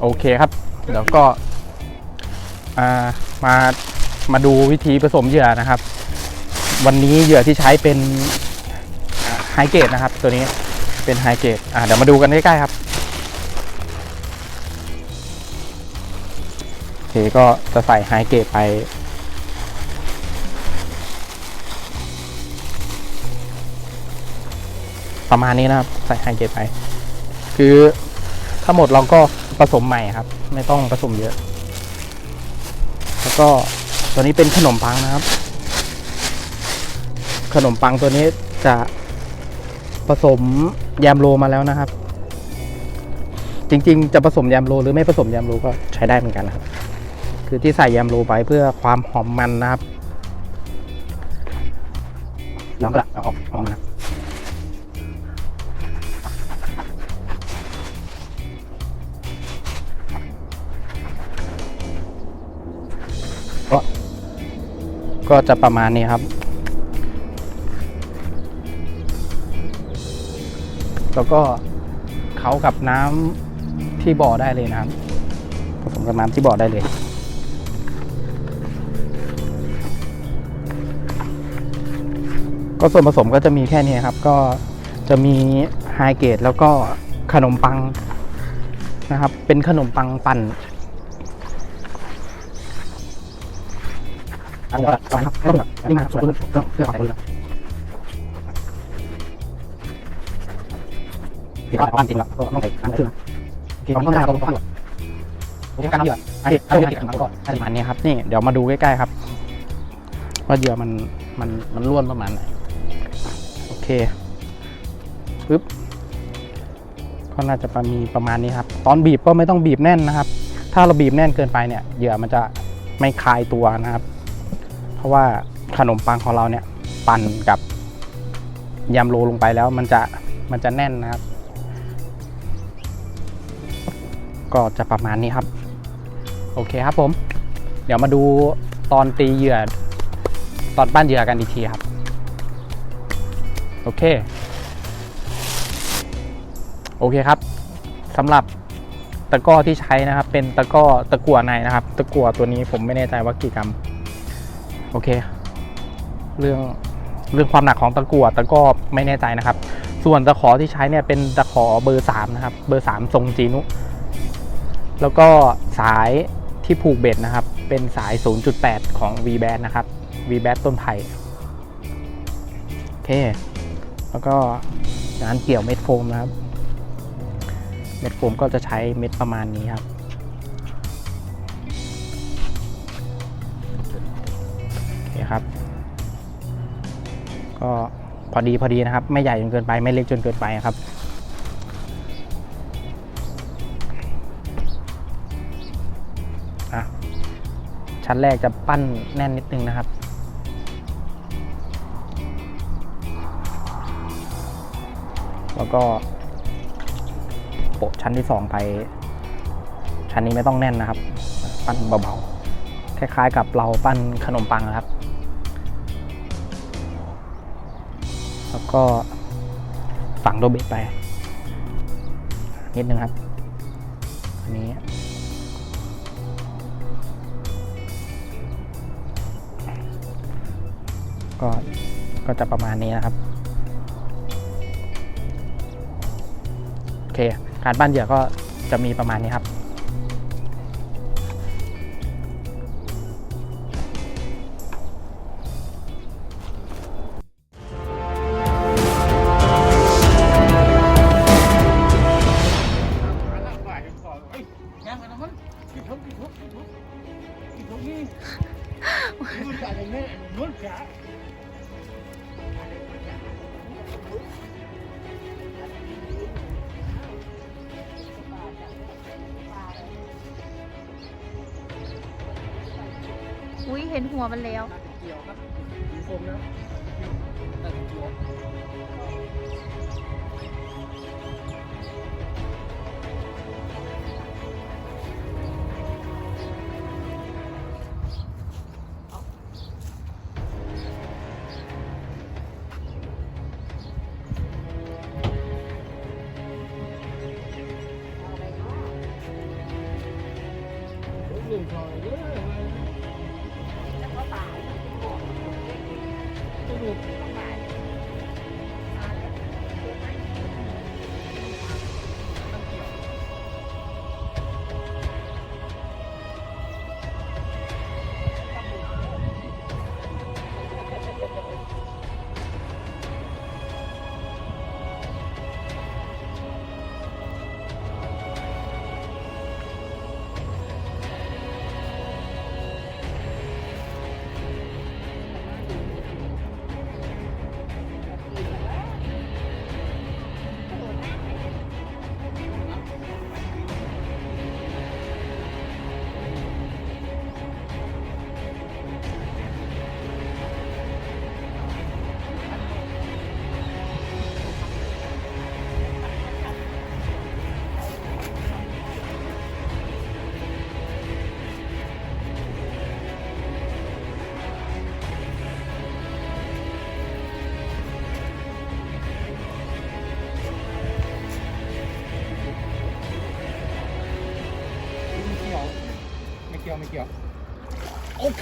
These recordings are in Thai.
โอเคครับ เดี๋ยวก็อ่ามามาดูวิธีผสมเหยื่อนะครับ วันนี้เหยื่อที่ใช้เป็นไฮเกตนะครับ ตัวนี้เป็นไฮเกตอ่าเดี๋ยวมาดูกันใกล้ๆครับโอเคก็จะใส่ไฮเกตไป ประมาณนี้นะครับ ใส่ไฮเกตไป คือถ้าหมดเราก็ผสมใหม่ครับ ไม่ต้องผสมเยอะ แล้วก็ตัวนี้เป็นขนมปังนะครับ ขนมปังตัวนี้จะผสมแยมโลมาแล้วนะครับ จริงๆ จะผสมแยมโลหรือไม่ผสมแยมโลก็ใช้ได้เหมือนกันนะครับ คือที่ใส่แยมโลไปเพื่อความหอมมันนะครับแล้วก็ออกออกนะ ก็จะประมาณนี้ครับ แล้วก็เขากับน้ำที่บ่อได้เลยนะครับผสมกับน้ำที่บ่อได้เลยก็ส่วนผสมก็จะมีแค่นี้ครับ ก็จะมีไฮเกตแล้วก็ขนมปังนะครับ เป็นขนมปังปั่น อันนี้ก็ครับต้องแบบนี่มาส่วนผสมต้องเพื่อความรู้ที่ว่าความจริงแล้วก็ต้องใส่น้ำขึ้นที่ต้องการต้องต้องโอเคการเหยื่อไอ้ไอ้เหยื่อที่ขังก่อนประมาณนี้ครับนี่เดี๋ยวมาดูใกล้ๆครับ ว่าเหยื่อมันมันมันร่วนประมาณไหนโอเคปึ๊บก็น่าจะมีประมาณนี้ครับ ตอนบีบก็ไม่ต้องบีบแน่นนะครับ ถ้าเราบีบแน่นเกินไปเนี่ยเหยื่อมันจะไม่คลายตัวนะครับ ราะว่าขนมปังของเราเนี่ยปั่นกับยำโรลงไปแล้วมันจะมันจะแน่นนะครับ ก็จะประมาณนี้ครับ โอเคครับผม เดี๋ยวมาดูตอนตีเหยื่อ ตอนปั้นเหยื่อกันอีกทีครับ โอเค โอเคครับสำหรับตะก้อที่ใช้นะครับ เป็นตะก้อตะกั่วในนะครับ ตะกั่วตัวนี้ผมไม่แน่ใจว่ากี่กรัม โอเค เรื่องเรื่องความหนักของตะกั่วตะกร้อไม่แน่ใจนะครับ ส่วนตะขอที่ใช้เนี่ยเป็นตะขอเบอร์3นะครับ เบอร์3ทรงจีนุ แล้วก็สายที่ผูกเบ็ดนะครับ เป็นสาย 0.8 ของ v b a t นะครับ v b a t ต้นไผ่โอเค แล้วก็งานเกี่ยวเม็ดโฟมนะครับ เม็ดโฟมก็จะใช้เม็ดประมาณนี้ครับ ก็พอดีพอดีนะครับ ไม่ใหญ่จนเกินไปไม่เล็กจนเกินไปครับชั้นแรกจะปั้นแน่นนิดนึงนะครับ แล้วก็โปะชั้นที่สองไป ชั้นนี้ไม่ต้องแน่นนะครับ ปั้นเบาๆ คล้ายๆกับเราปั้นขนมปังนะครับ ก็ฝังโดเบตไป นิดนึงครับอันนี้ก็ก็จะประมาณนี้นะครับ โอเค การปั้นเหยื่อก็จะมีประมาณนี้ครับ อุ้ยเห็นหัวมันแล้ว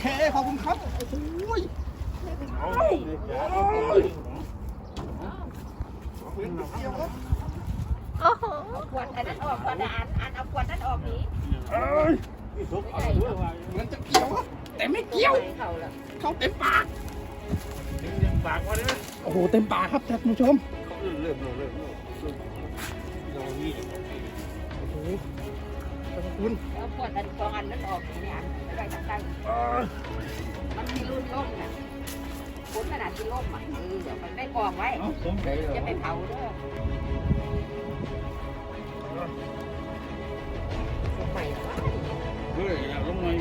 เคขอบคุณครับ โอ้โหเกี่ยวครับเอาขวดอันนั้นออกก่อนนะอันอันเอาขวดนั้นออกนี้เหมือนจะเกี่ยวครับ แต่ไม่เกี่ยว เขาละเข้าเต็มปาก ปากว่าเนี่ยโอ้โห เต็มปากครับท่านผู้ชมเขาเริ่มเริ่มเริ่มเริ่มเรานี่โอ้โห ขอบคุณเอาขวดอันสองอันนั้นออกนี้อันไม่ได้ตั้งใจมันมีรุ่นล่มน่ะคุณขนาดที่ล่มอะเออเดี๋ยวมันไม่กองไว้สมใจเลจะไปยเผาเด้อสมัยว่า เฮ้ยอยากลงหน่อย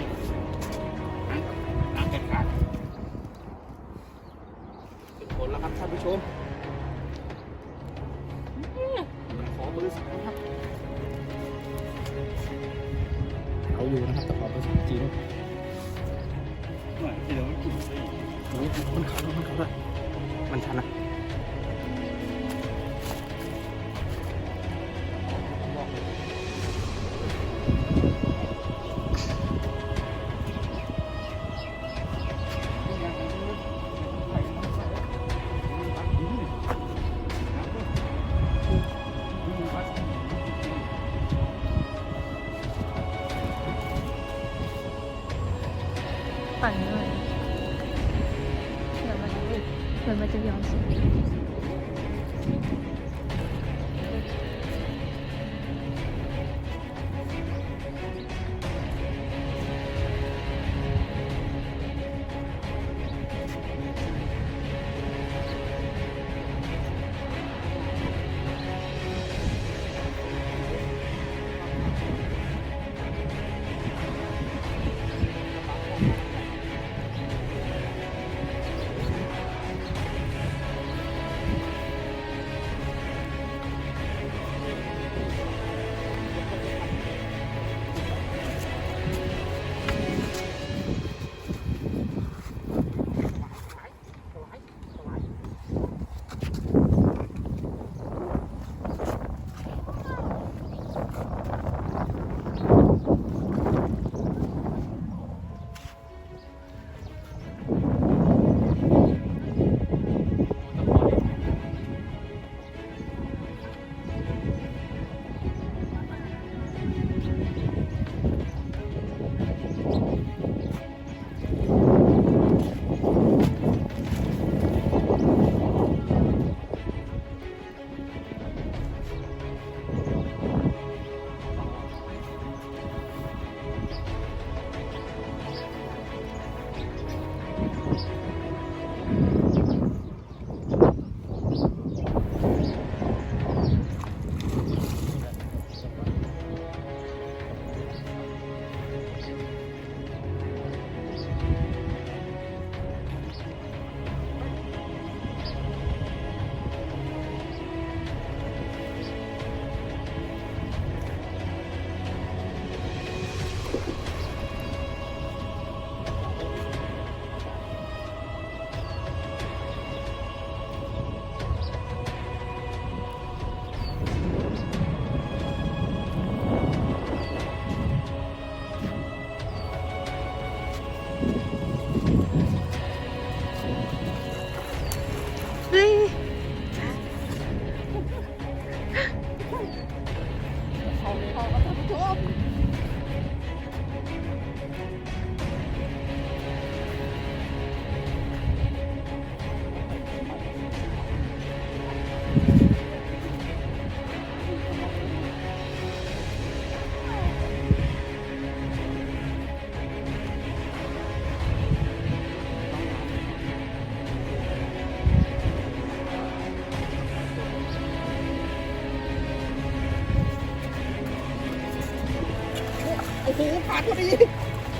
ดพอดี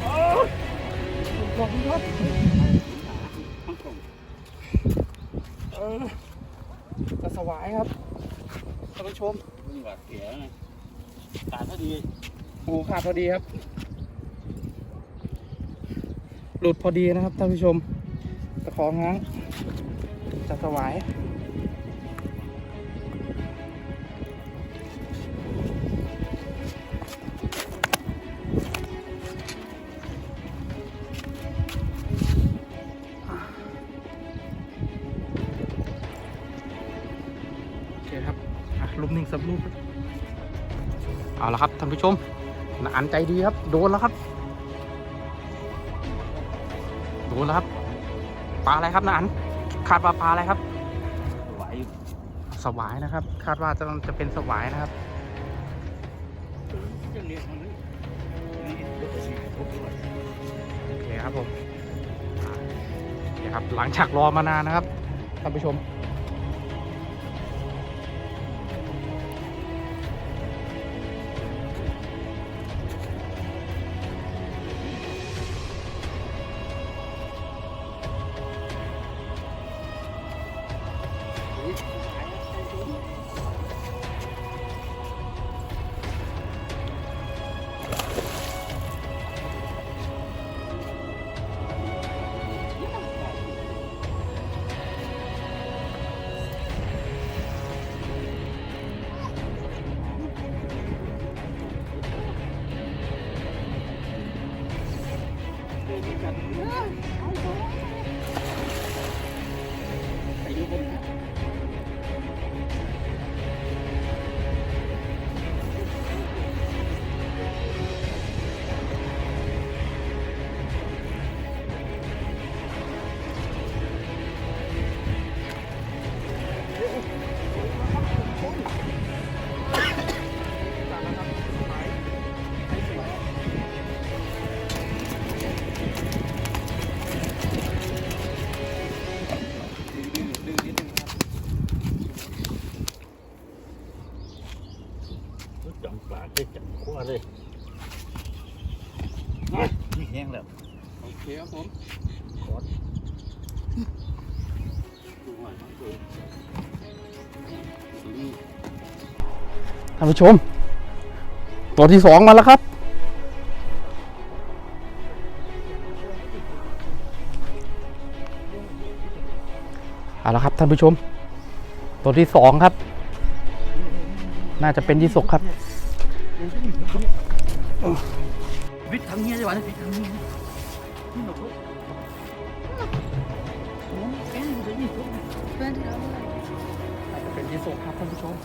โอ้ยขอบคุณครับเออจะสวายครับท่านผู้ชมนี่หวาดเสียวนะตาเท่าดีโอ้โหขาดพอดีครับ หลุดพอดีนะครับท่านผู้ชมตะของง้างจะสวาย อะรูปหนึ่งสับรูปครับเอาละครับท่านผู้ชมนาอันใจดีครับ โดนแล้วครับ โดนแล้วครับปลาอะไรครับนาอันคาดว่าปลาอะไรครับไหวอยู่สวายนะครับ คาดว่าจะจะเป็นสวายนะครับจะเรียกมันนี่นี่รถสีทุกข์ด้วยโอเคครับผมอ่าโอเคครับหลังจากรอมานานนะครับท่านผู้ชม ไปดูคนนะดึง ผู้ชม ตัวที่สองมาแล้วครับ เอาละครับท่านผู้ชม ตัวที่สองครับ น่าจะเป็นยี่สกครับ วิทย์ทางนี้ใช่ไหมวิทย์ทางนี้นี่หนกงอยู่ที่นี่ทุกเพื่อนที่เราเลือกน่าจะเป็นยี่สกครับท่านผู้ชม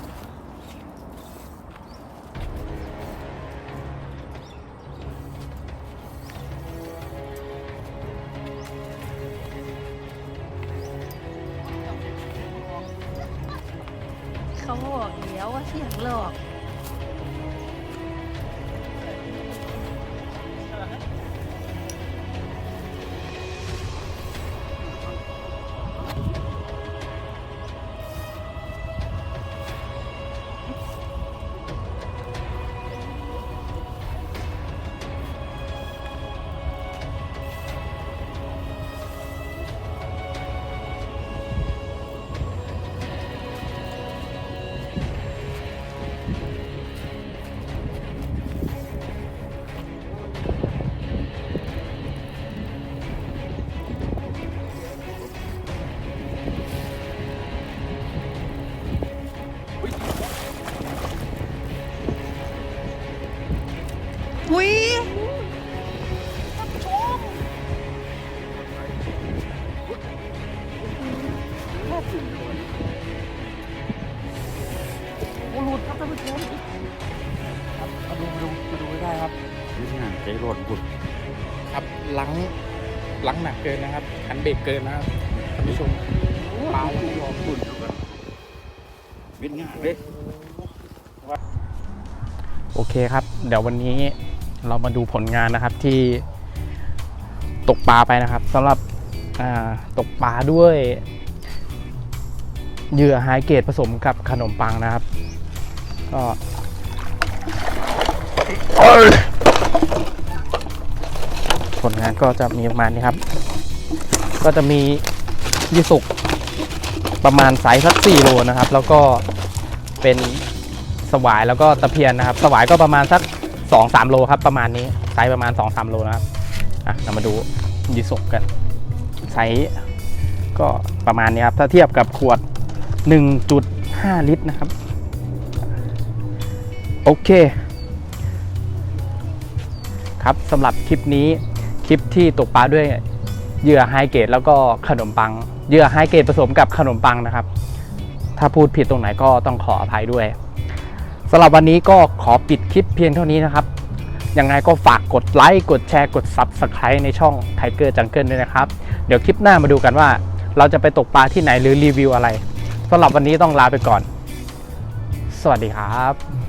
เขาบอกแล้วว่าเสียงหลอก ใจรถบุดครับหลังหลังหนักเกินนะครับคันเบรกเกินนะครับท่านผู้ชมปลายังไม่ยอมบุญแล้วกันวิทย์งานเลยโอเคครับ เดี๋ยววันนี้เรามาดูผลงานนะครับที่ตกปลาไปนะครับสำหรับอ่าตกปลาด้วยเหยื่อไฮเกรดผสมกับขนมปังนะครับ ก็ ลงานก็จะมีประมาณนี้ครับ ก็จะมียีสุกประมาณไซส์สัก4โลนะครับ แล้วก็เป็นสวายแล้วก็ตะเพียนนะครับ สวายก็ประมาณสัก 2-3 โลครับ ประมาณนี้ไซส์ประมาณ 2-3 โลนะครับอะเรามาดูยีสุกกันไซส์ก็ประมาณนี้ครับ ถ้าเทียบกับขวด 1.5 ลิตรนะครับ โอเค ครับสำหรับคลิปนี้ คลิปที่ตกปลาด้วยเหยื่อไฮเกรดแล้วก็ขนมปังเหยื่อไฮเกรดผสมกับขนมปังนะครับ ถ้าพูดผิดตรงไหนก็ต้องขออภัยด้วยสำหรับวันนี้ก็ขอปิดคลิปเพียงเท่านี้นะครับยังไงก็ฝากกดไลค์กดแชร์กด Subscribe ในช่อง Tiger Jungle ด้วยนะครับ เดี๋ยวคลิปหน้ามาดูกันว่า เราจะไปตกปลาที่ไหนหรือรีวิวอะไรสำหรับวันนี้ต้องลาไปก่อน สวัสดีครับ